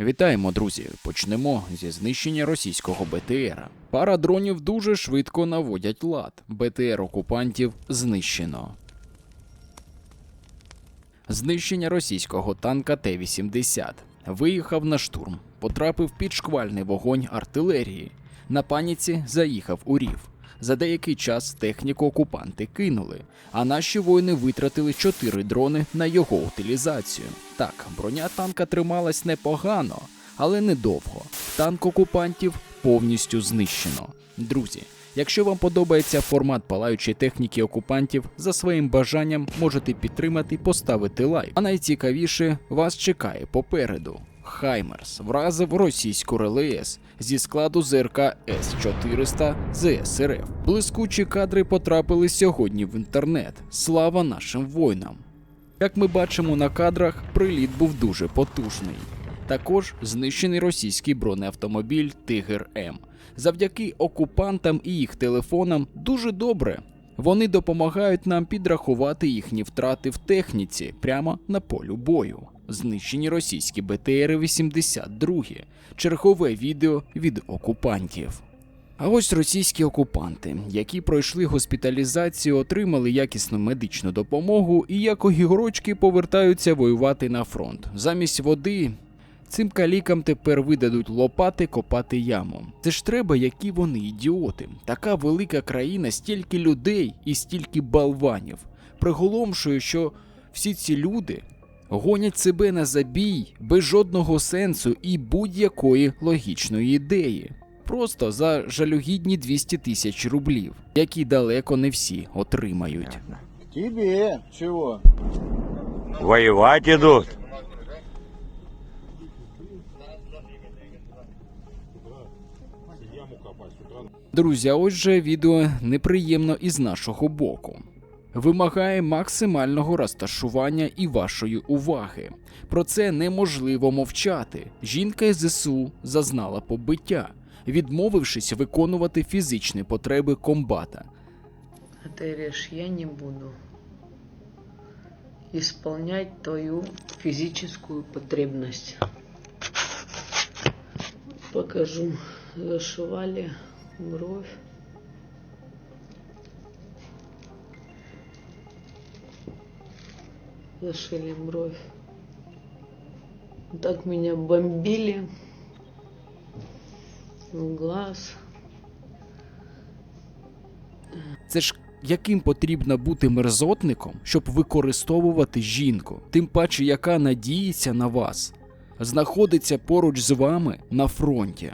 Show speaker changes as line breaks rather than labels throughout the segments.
Вітаємо, друзі! Почнемо зі знищення російського БТРа. Пара дронів дуже швидко наводять лад. БТР окупантів знищено. Знищення російського танка Т-80. Виїхав на штурм, потрапив під шквальний вогонь артилерії. На паніці заїхав у рів. За деякий час техніку окупанти кинули, а наші воїни витратили чотири дрони на його утилізацію. Так, броня танка трималась непогано, але недовго. Танк окупантів повністю знищено. Друзі, якщо вам подобається формат палаючої техніки окупантів, за своїм бажанням можете підтримати поставити лайк. А найцікавіше вас чекає попереду. Хаймерс вразив російську РЛС зі складу ЗРК С-400 ЗСРФ. Блискучі кадри потрапили сьогодні в інтернет. Слава нашим воїнам! Як ми бачимо на кадрах, приліт був дуже потужний. Також знищений російський бронеавтомобіль Тигр М. Завдяки окупантам і їх телефонам дуже добре. Вони допомагають нам підрахувати їхні втрати в техніці прямо на полю бою. Знищені російські БТРи 82 чергове відео від окупантів. А ось російські окупанти, які пройшли госпіталізацію, отримали якісну медичну допомогу і як огірочки повертаються воювати на фронт. Замість води цим калікам тепер видадуть лопати копати яму. Це ж треба, які вони ідіоти. Така велика країна, стільки людей і стільки балванів. Приголомшує, що всі ці люди гонять себе на забій без жодного сенсу і будь-якої логічної ідеї. Просто за жалюгідні 200 тисяч рублів, які далеко не всі отримають.
Тебе. Чего?
Воевать идут.
Друзі, а ось же відео неприємно із нашого боку. Вимагає максимального розташування і вашої уваги. Про це неможливо мовчати. Жінка ЗСУ зазнала побиття, відмовившись виконувати фізичні потреби комбата.
А ты режь, я не буду исполнять твою физическую потребность. Покажу. Зашивали бровь. Зашили бровь. Так меня бомбили. В глаз.
Це ж яким потрібно бути мерзотником, щоб використовувати жінку, тим паче, яка надіється на вас, знаходиться поруч з вами на фронті.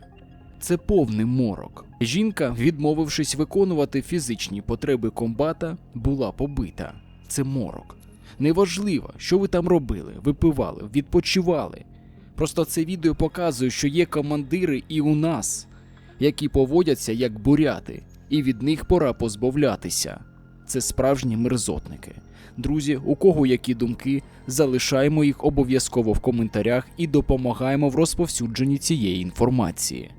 Це повний морок. Жінка, відмовившись виконувати фізичні потреби комбата, була побита. Це морок. Неважливо, що ви там робили, випивали, відпочивали. Просто це відео показує, що є командири і у нас, які поводяться як буряти, і від них пора позбавлятися. Це справжні мерзотники. Друзі, у кого які думки, залишаємо їх обов'язково в коментарях і допомагаємо в розповсюдженні цієї інформації.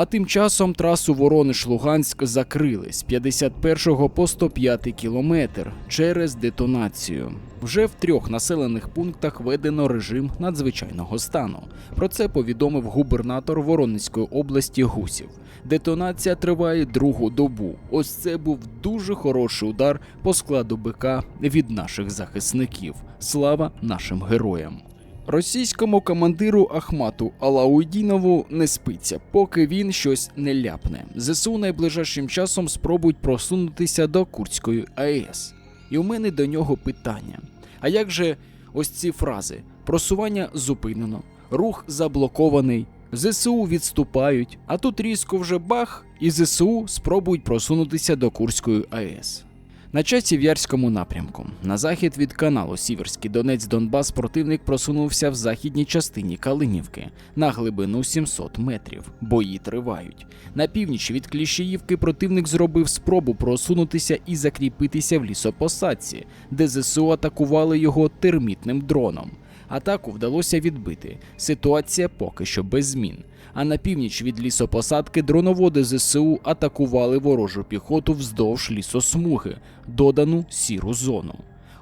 А тим часом трасу Воронеж-Луганськ закрили з 51 по 105 кілометр через детонацію. Вже в трьох населених пунктах введено режим надзвичайного стану. Про це повідомив губернатор Воронезької області Гусів. Детонація триває другу добу. Ось це був дуже хороший удар по складу БК від наших захисників. Слава нашим героям! Російському командиру Ахмату Алауйдінову не спиться, поки він щось не ляпне. ЗСУ найближчим часом спробують просунутися до Курської АЕС. І у мене до нього питання: а як же ось ці фрази: просування зупинено, рух заблокований, ЗСУ відступають, а тут різко вже бах, і ЗСУ спробують просунутися до Курської АЕС. На часі в Ярському напрямку. На захід від каналу Сіверський Донець Донбас противник просунувся в західній частині Калинівки на глибину 700 метрів. Бої тривають. На північ від Кліщеївки противник зробив спробу просунутися і закріпитися в лісопосадці, де ЗСУ атакували його термітним дроном. Атаку вдалося відбити. Ситуація поки що без змін. А на північ від лісопосадки дроноводи ЗСУ атакували ворожу піхоту вздовж лісосмуги, додану сіру зону.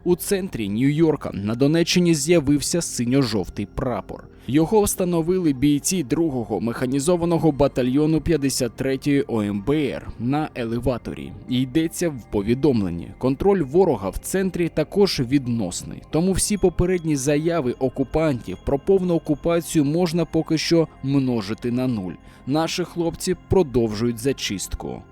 У центрі Нью-Йорка на Донеччині з'явився синьо-жовтий прапор. Його встановили бійці 2-го механізованого батальйону 53-ї ОМБР на елеваторі. Йдеться в повідомленні. Контроль ворога в центрі також відносний. Тому всі попередні заяви окупантів про повну окупацію можна поки що множити на нуль. Наші хлопці продовжують зачистку.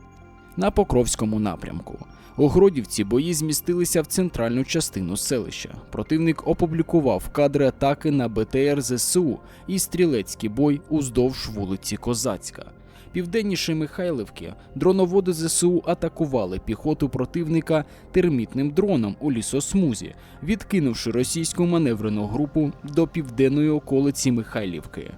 На Покровському напрямку. У Гродівці бої змістилися в центральну частину селища. Противник опублікував кадри атаки на БТР ЗСУ і стрілецький бой уздовж вулиці Козацька. Південніше Михайлівки дроноводи ЗСУ атакували піхоту противника термітним дроном у лісосмузі, відкинувши російську маневрену групу до південної околиці Михайлівки.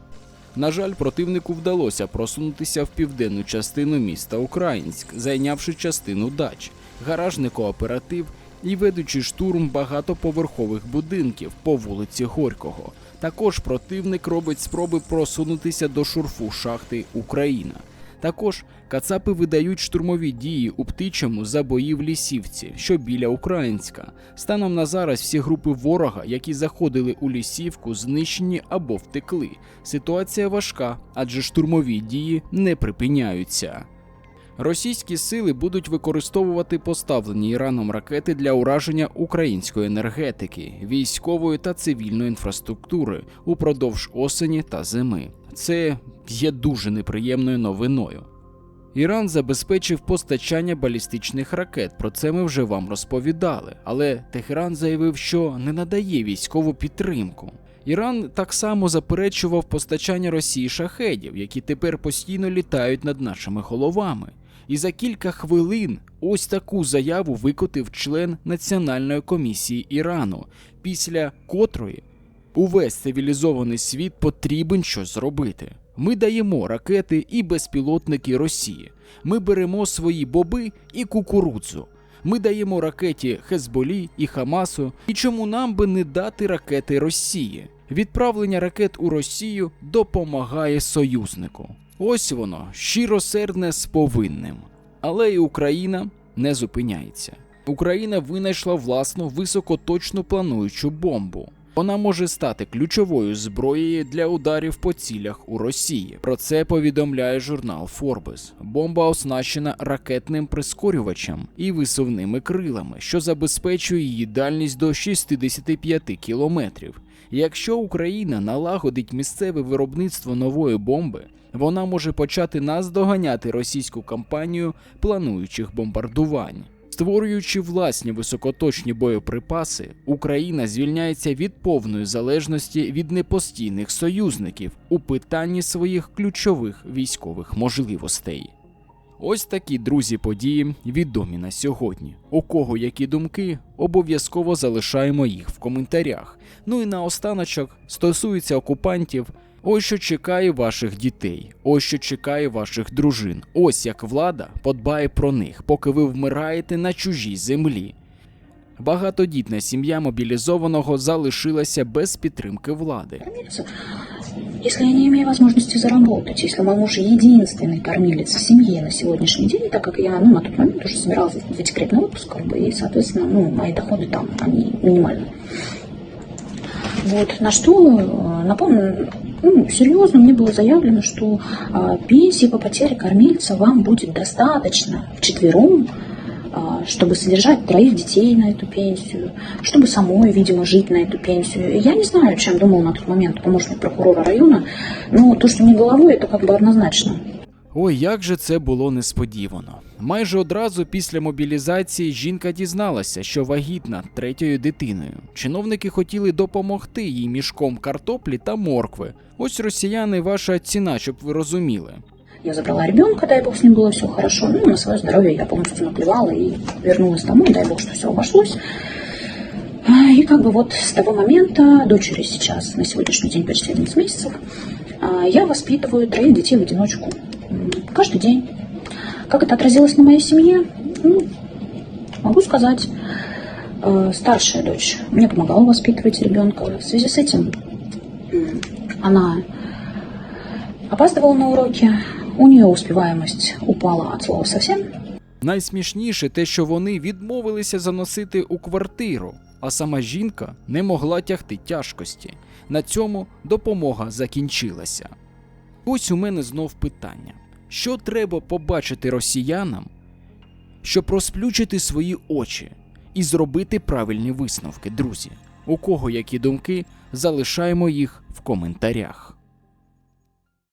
На жаль, противнику вдалося просунутися в південну частину міста Українськ, зайнявши частину дач, гаражний кооператив і ведучи штурм багатоповерхових будинків по вулиці Горького. Також противник робить спроби просунутися до шурфу шахти Україна. Також кацапи видають штурмові дії у птичому за бої в лісівці, що біля Українська. Станом на зараз всі групи ворога, які заходили у лісівку, знищені або втекли. Ситуація важка, адже штурмові дії не припиняються. Російські сили будуть використовувати поставлені Іраном ракети для ураження української енергетики, військової та цивільної інфраструктури упродовж осені та зими. Це є дуже неприємною новиною. Іран забезпечив постачання балістичних ракет. Про це ми вже вам розповідали. Але Техеран заявив, що не надає військову підтримку. Іран так само заперечував постачання Росії шахедів, які тепер постійно літають над нашими головами. І за кілька хвилин ось таку заяву викотив член Національної комісії Ірану, після котрої увесь цивілізований світ потрібен щось зробити. Ми даємо ракети і безпілотники Росії. Ми беремо свої боби і кукурудзу. Ми даємо ракеті Хезболі і Хамасу. І чому нам би не дати ракети Росії? Відправлення ракет у Росію допомагає союзнику. Ось воно, щиросердне з повинним. Але і Україна не зупиняється. Україна винайшла власну високоточну плануючу бомбу. Вона може стати ключовою зброєю для ударів по цілях у Росії. Про це повідомляє журнал Forbes. Бомба оснащена ракетним прискорювачем і висувними крилами, що забезпечує її дальність до 65 кілометрів. Якщо Україна налагодить місцеве виробництво нової бомби, вона може почати наздоганяти російську кампанію плануючих бомбардувань. Створюючи власні високоточні боєприпаси, Україна звільняється від повної залежності від непостійних союзників у питанні своїх ключових військових можливостей. Ось такі друзі події відомі на сьогодні. У кого які думки, обов'язково залишаємо їх в коментарях. Ну і наостаночок стосується окупантів. Ось що чекає ваших дітей, ось що чекає ваших дружин. Ось як влада подбає про них, поки ви вмираєте на чужій землі. Багатодітна сім'я мобілізованого залишилася без підтримки влади.
Если я не имею возможности заработать, если мой муж единственный кормилец в семье на сегодняшний день, так как я ну, на тот момент уже собиралась в декретный отпуск, как бы, и, соответственно, ну, мои доходы там, они минимальны. Вот, на что, э, напомню, ну, серьезно мне было заявлено, что а, пенсии по потере кормильца вам будет достаточно вчетвером, а, чтобы содержать троих детей на эту пенсию, чтобы самой, видимо, жить на эту пенсию. Я не знаю, чем думал на тот момент помощник прокурора района, но то, что не головой, это как бы однозначно.
Ой, як же це було несподівано. Майже одразу після мобілізації жінка дізналася, що вагітна третьою дитиною. Чиновники хотіли допомогти їй мішком картоплі та моркви. Ось росіяни ваша ціна, щоб ви розуміли.
Я забрала ребенка, дай бог с ним было все хорошо. Ну, на свое здоровье я полностью наплевала и вернулась домой, дай бог, что все обошлось. А, И как бы вот с того момента, дочери сейчас, на сегодняшний день почти 11 месяцев, а, я воспитываю троих детей в одиночку. Каждый день. Как это отразилось на моей семье? Ну, могу сказать, э, старшая дочь мне помогала воспитывать ребенка. В связи с этим она опаздывала на уроки, у нее успеваемость упала от слова совсем.
Найсмішніше те, що вони відмовилися заносити у квартиру. а сама жінка не могла тягти тяжкості. На цьому допомога закінчилася. Ось у мене знов питання: що треба побачити росіянам, щоб розплющити свої очі і зробити правильні висновки, друзі? У кого які думки, залишаємо їх в коментарях.